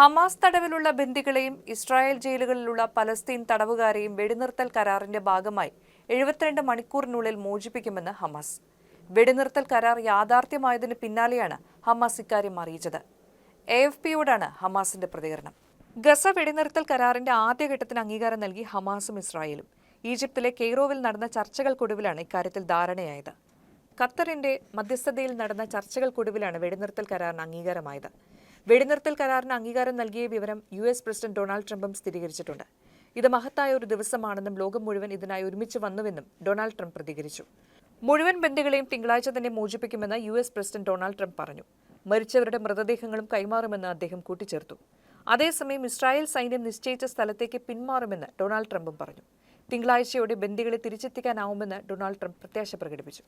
Hamas തടവിലുള്ള ബന്ദികളെയും Israel ജയിലുകളിലുള്ള പലസ്തീൻ തടവുകാരെയും വെടിനിർത്തൽ കരാറിന്റെ ഭാഗമായി എഴുപത്തിരണ്ട് മണിക്കൂറിനുള്ളിൽ മോചിപ്പിക്കുമെന്ന് ഹമാസ്. വെടിനിർത്തൽ കരാർ യാഥാർത്ഥ്യമായതിന് പിന്നാലെയാണ് ഹമാസ് ഇക്കാര്യം അറിയിച്ചത്. എ എഫ് പിയോടാണ് ഹമാസിന്റെ പ്രതികരണം. ഗസ വെടിനിർത്തൽ കരാറിന്റെ ആദ്യഘട്ടത്തിന് അംഗീകാരം നൽകി ഹമാസും ഇസ്രായേലും. ഈജിപ്തിലെ കെയ്റോവിൽ നടന്ന ചർച്ചകൾക്കൊടുവിലാണ് ഇക്കാര്യത്തിൽ ധാരണയായത്. ഖത്തറിന്റെ മധ്യസ്ഥതയിൽ നടന്ന ചർച്ചകൾക്കൊടുവിലാണ് വെടിനിർത്തൽ കരാറിന് അംഗീകാരമായത്. വെടിനിർത്തൽ കരാറിന് അംഗീകാരം നൽകിയ വിവരം യു എസ് പ്രസിഡന്റ് ഡൊണാൾഡ് ട്രംപും സ്ഥിരീകരിച്ചിട്ടുണ്ട്. ഇത് മഹത്തായ ഒരു ദിവസമാണെന്നും ലോകം മുഴുവൻ ഇതിനായി ഒരുമിച്ച് വന്നുവെന്നും ഡൊണാൾഡ് ട്രംപ് പ്രതികരിച്ചു. മുഴുവൻ ബന്ധുക്കളെയും തിങ്കളാഴ്ച തന്നെ മോചിപ്പിക്കുമെന്ന് U S president Donald Trump പറഞ്ഞു. മരിച്ചവരുടെ മൃതദേഹങ്ങളും കൈമാറുമെന്ന് അദ്ദേഹം കൂട്ടിച്ചേർത്തു. അതേസമയം ഇസ്രായേൽ സൈന്യം നിശ്ചയിച്ച സ്ഥലത്തേക്ക് പിന്മാറുമെന്ന് ഡൊണാൾഡ് ട്രംപും പറഞ്ഞു. തിങ്കളാഴ്ചയോടെ ബന്ദികളെ തിരിച്ചെത്തിക്കാനാവുമെന്ന് ഡൊണാൾഡ് ട്രംപ് പ്രത്യാശ പ്രകടിപ്പിച്ചു.